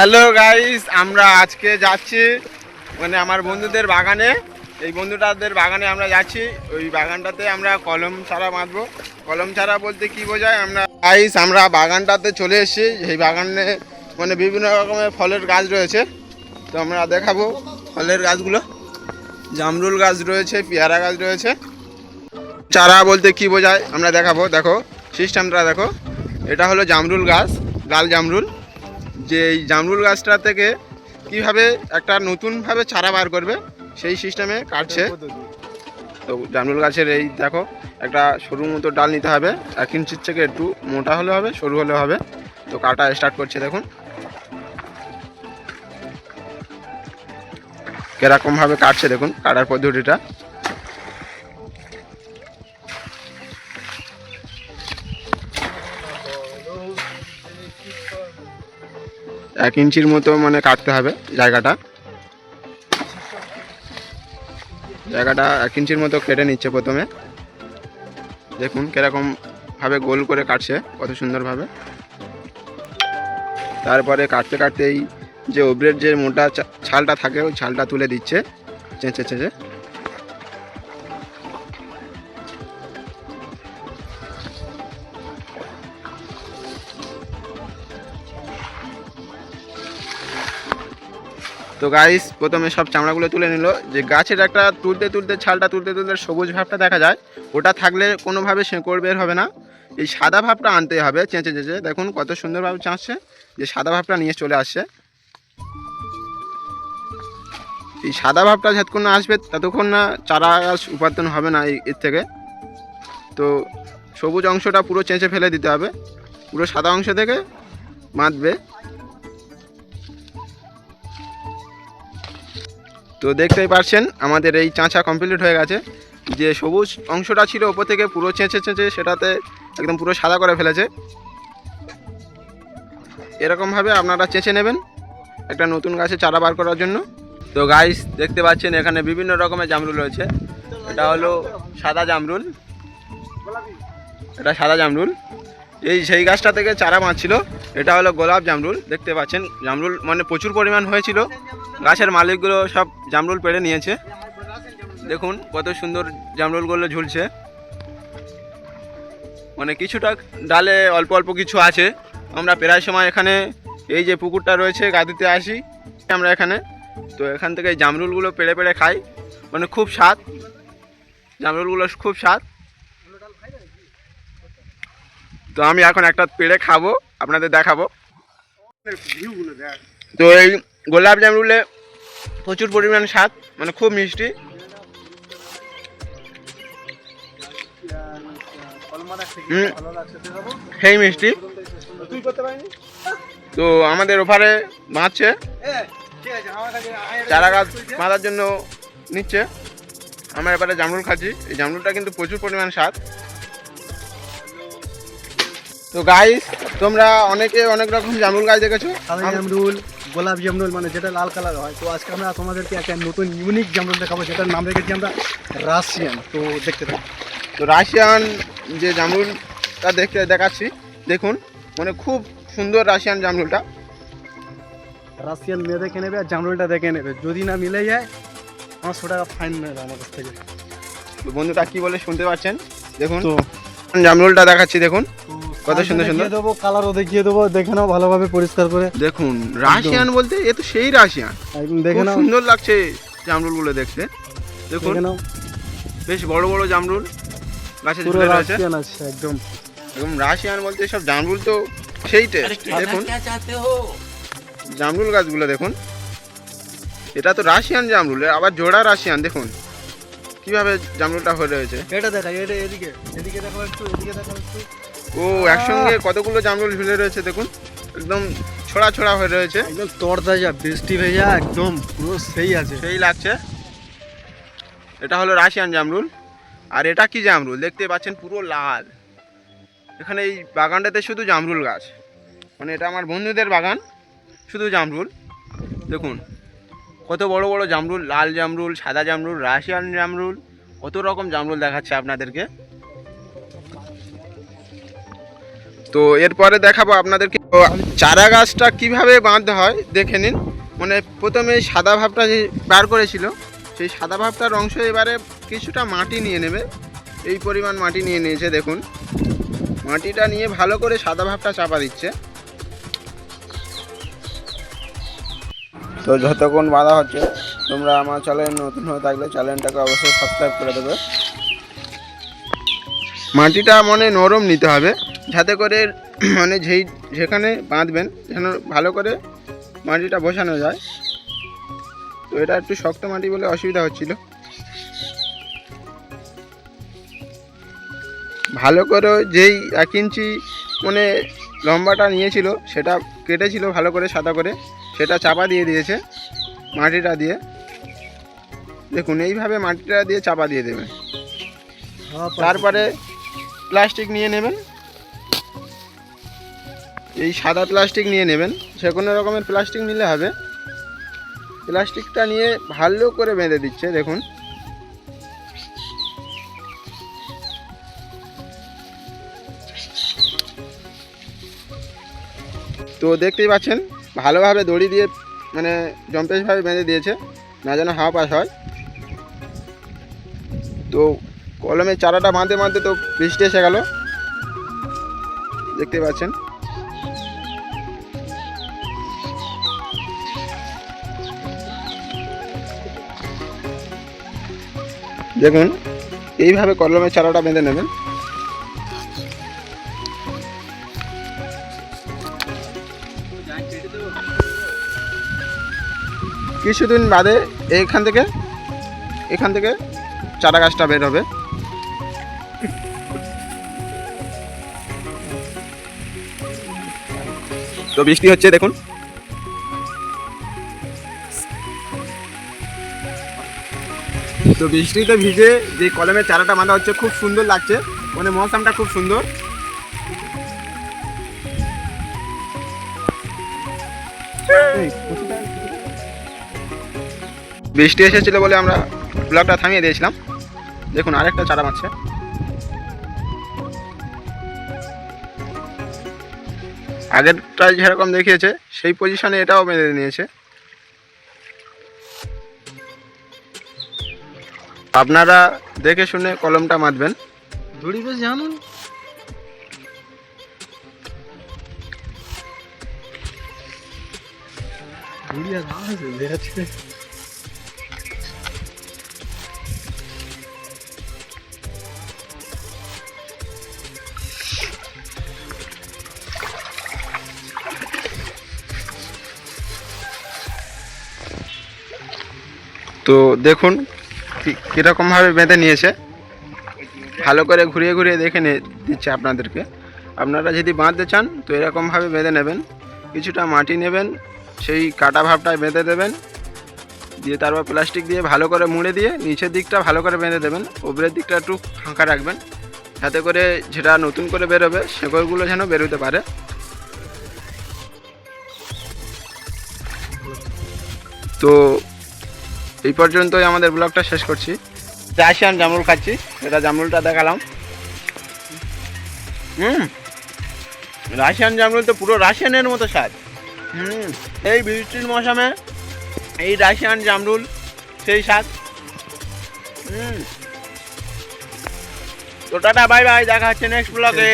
Hello guys আমরা আজকে যাচ্ছি মানে আমার বন্ধুদের বাগানে। এই বন্ধুটাদের বাগানে আমরা যাচ্ছি। ওই বাগানটাতে আমরা কলম চারা বাঁধবো। কলম চারা বলতে কি বোঝায়? আমরা গাইস আমরা বাগানটাতে চলে এসেছি। এই বাগানে মানে বিভিন্ন রকমের ফলের গাছ রয়েছে। তো আমরা দেখাবো ফলের গাছগুলো। জামরুল গাছ রয়েছে, পেয়ারা গাছ রয়েছে। চারা বলতে কি বোঝায়? আমরা দেখাবো। দেখো সিস্টেমটা দেখো। এটা হলো জামরুল গাছ, লাল জামরুল। যে এই জামরুল গাছটা থেকে কীভাবে একটা নতুনভাবে চারা বার করবে, সেই সিস্টেমে কাটছে। তো জামরুল গাছের এই দেখো, একটা সরু মতো ডাল নিতে হবে। এক ইঞ্চির থেকে একটু মোটা হলে হবে, সরু হলে হবে। তো কাটা স্টার্ট করছে দেখুন। কিরকমভাবে কাটছে দেখুন, কাটার পদ্ধতিটা। এক ইঞ্চির মতো মানে কাটতে হবে জায়গাটা। জায়গাটা এক ইঞ্চির মতো কেটে নিচ্ছে প্রথমে। দেখুন কীরকম ভাবে গোল করে কাটছে, কত সুন্দরভাবে তারপরে কাটতে কাটতে এই যে ওবরের যে মোটা ছালটা থাকে, ওই ছালটা তুলে দিচ্ছে। চেঁচে চেঁচে। তো গাইস প্রথমে সব চামড়াগুলো তুলে নিল। যে গাছের একটা তুলতে তুলতে ছালটা তুলতে তুলতে সবুজ ভাবটা দেখা যায়। ওটা থাকলে কোনোভাবে শেঁকড় বের হবে না। এই সাদা ভাবটা আনতে হবে, চেঁচে চেঁচে। দেখুন কত সুন্দরভাবে চাঁচছে, যে সাদা ভাবটা নিয়ে চলে আসছে। এই সাদা ভাবটা যতক্ষণ না আসবে, ততক্ষণ না চারা গাছ উপার্জন হবে না এর থেকে। তো সবুজ অংশটা পুরো চেঁচে ফেলে দিতে হবে। পুরো সাদা অংশ থেকে বাঁধবে। তো দেখতেই পাচ্ছেন আমাদের এই চাঁচা কমপ্লিট হয়ে গেছে। যে সবুজ অংশটা ছিল ওপর থেকে পুরো চেঁচে চেঁচে সেটাতে একদম পুরো সাদা করে ফেলেছে। এরকমভাবে আপনারা চেঁচে নেবেন একটা নতুন গাছে চারা বার করার জন্য। তো গাইস দেখতে পাচ্ছেন এখানে বিভিন্ন রকমের জামরুল রয়েছে। এটা হলো সাদা জামরুল। এটা সাদা জামরুল। এই সেই গাছটা থেকে চারা বাঁধছিল এটা হলো গোলাপ জামরুল। দেখতে পাচ্ছেন, জামরুল মানে প্রচুর পরিমাণ হয়েছিল। গাছের মালিকগুলো সব জামরুল পেড়ে নিয়েছে। দেখুন কত সুন্দর জামরুলগুলো ঝুলছে। মানে কিছুটা ডালে অল্প অল্প কিছু আছে। আমরা প্রায় সময় এখানে এই যে পুকুরটা রয়েছে গাদিতে আসি আমরা এখানে। তো এখান থেকে জামরুলগুলো পেড়ে পেড়ে খাই। মানে খুব স্বাদ। জামরুলগুলো খুব স্বাদ। তো আমি এখন একটা পেড়ে খাব আপনাদের দেখাবো। তো এই গোলাপ জামরুলে প্রচুর পরিমাণ স্বাদ মানে খুব মিষ্টি। সেই মিষ্টি। তো আমাদের ওপারে বাঁচছে চারা গাছ বাঁধার জন্য নিচ্ছে। আমরা এবারে জামরুল খাচ্ছি। এই জামরুলটা কিন্তু প্রচুর পরিমাণ স্বাদ। তো গাইস তোমরা অনেকে অনেক রকম জামরুল গাছ দেখেছ। জামরুল গোলাপ জামরুল মানে যেটা লাল কালার হয়। তো আজকে আমরা তোমাদেরকে একটা নতুন ইউনিক জামরুল দেখাবো যেটার নাম রেখেছি আমরা রাশিয়ান তো দেখতে থাকি। তো রাশিয়ান যে জামরুলটা দেখতে দেখাচ্ছি দেখুন মানে খুব সুন্দর রাশিয়ান জামরুলটা। রাশিয়ান মেয়ে দেখে নেবে আর জামরুলটা দেখে নেবে। যদি না মিলে যায় পাঁচশো টাকা ফাইন নেবে আমার কাছ থেকে। তো বন্ধুটা কী বলে শুনতে পাচ্ছেন? দেখুন তো জামরুলটা দেখাচ্ছি দেখুন। কত সুন্দর সুন্দর। দেবো কালারও দেখিয়ে দেবো দেখে নাও ভালোভাবে পরিষ্কার করে। দেখুন রাশিয়ান বলতে এ তো সেই রাশিয়ান দেখে নাও। সুন্দর লাগছে জামরুলগুলো দেখতে। দেখুন দেখে নাও। বেশ বড় বড় জামরুল। গাছে পুরো রাশিয়ান আছে একদম। একদম রাশিয়ান বলতে সব জামরুল তো সেই টেস্ট। দেখুন। জামরুল গাছগুলো দেখুন। এটা তো রাশিয়ান জামরুল আবার জোড়া রাশিয়ান দেখুন। কীভাবে জামরুলটা হয়ে রয়েছে। এটা দেখা এটা এদিকে এদিকে দেখো একটু এদিকে দেখো একটু। ও একসঙ্গে কতগুলো জামরুল ঝুলে রয়েছে দেখুন। একদম ছড়া ছড়া হয়ে রয়েছে। একদম তরতাজা বৃষ্টি ভেজা একদম পুরো সেই আছে। সেই লাগছে। এটা হলো রাশিয়ান জামরুল। আর এটা কি জামরুল? দেখতে পাচ্ছেন পুরো লাল। এখানে এই বাগানটাতে শুধু জামরুল গাছ। মানে এটা আমার বন্ধুদের বাগান শুধু জামরুল। দেখুন কত বড় বড় জামরুল লাল জামরুল সাদা জামরুল রাশিয়ান জামরুল কত রকম জামরুল দেখাচ্ছে আপনাদেরকে। তো এরপরে দেখাবো আপনাদেরকে। চারা গাছটা কীভাবে বাঁধতে হয়, দেখে নিন। মানে প্রথমে সাদা ভাবটা যে বার করেছিল, সেই সাদা ভাবটার অংশ এবারে কিছুটা মাটি নিয়ে নেবে। এই পরিমাণ মাটি নিয়ে নিয়েছে, দেখুন। মাটিটা নিয়ে ভালো করে সাদা ভাবটা চাপা দিচ্ছে। তো যতক্ষণ বাঁধা হচ্ছে, তোমরা আমার চ্যানেল নতুন হয়ে থাকলে চ্যানেলটাকে অবশ্যই সাবস্ক্রাইব করে দেবে। মাটিটা মানে নরম নিতে হবে। যাতে করে মানে যেই যেখানে বাঁধবেন যেন ভালো করে মাটিটা বসানো যায়। তো এটা একটু শক্ত মাটি বলে অসুবিধা হচ্ছিল। ভালো করে যেই এক ইঞ্চি মানে লম্বাটা নিয়েছিল সেটা কেটেছিল ভালো করে সাদা করে সেটা চাপা দিয়ে দিয়েছে মাটিটা দিয়ে। দেখুন এইভাবে মাটিটা দিয়ে চাপা দিয়ে দেবেন। তারপরে প্লাস্টিক নিয়ে নেবেন। এই সাদা প্লাস্টিক নিয়ে নেবেন। যে কোনো রকমের প্লাস্টিক নিলে হবে। প্লাস্টিকটা নিয়ে ভালো করে বেঁধে দিচ্ছে, দেখুন। তো দেখতেই পাচ্ছেন, ভালোভাবে দড়ি দিয়ে মানে জম্পেশভাবে বেঁধে দিয়েছে, না যেন হাওয়া পাস হয়। তো কলমের চারাটা বাঁধতে বাঁধতে তো বৃষ্টি এসে গেল। দেখতে পাচ্ছেন। দেখুন, এইভাবে কলমের চারাটা বেঁধে নেবেন। কিছুদিন বাদে এইখান থেকে, এখান থেকে চারা গাছটা বের হবে। তো বৃষ্টি হচ্ছে, দেখুন। তো বৃষ্টিতে ভিজে যে কলমের চারাটা বাঁধা হচ্ছে, খুব সুন্দর লাগছে। মানে মৌসামটা খুব সুন্দর। বৃষ্টি এসেছিল বলে আমরা ব্লগটা থামিয়ে দিয়েছিলাম। দেখুন, আরেকটা চারা মারছে। আগেরটা যেরকম দেখিয়েছে, সেই পজিশনে এটাও বেঁধে নিয়েছে। আপনারা দেখে শুনে কলমটা মাতবেন দড়ি বেশ জানো দড়ি আর আছে বেরাচ্ছে তো দেখুন কীরকমভাবে বেঁধে নিয়েছে? ভালো করে ঘুরিয়ে ঘুরিয়ে দেখে নিয়ে দিচ্ছে আপনাদেরকে। আপনারা যদি বাঁধতে চান, তো এরকমভাবে বেঁধে নেবেন। কিছুটা মাটি নেবেন, সেই কাটা ভাবটায় বেঁধে দেবেন। দিয়ে তারপর প্লাস্টিক দিয়ে ভালো করে মুড়ে দিয়ে নিচের দিকটা ভালো করে বেঁধে দেবেন। উপরের দিকটা একটু ফাঁকা রাখবেন। যাতে করে যেটা নতুন করে বেরোবে, শেকড়গুলো যেন বেরোতে পারে। তো এই পর্যন্তই আমাদের ব্লগটা শেষ করছি। রাশিয়ান জামরুল খাচ্ছি, এটা জামরুলটা দেখালাম। হুম। রাশিয়ান জামরুল তো পুরো রাশিয়ানের মতো স্বাদ। হুম। এই বৃষ্টির মৌসুমে এই রাশিয়ান জামরুল, সেই স্বাদ। হুম। তো টাটা, বাই বাই, দেখা হচ্ছে নেক্সট ব্লগে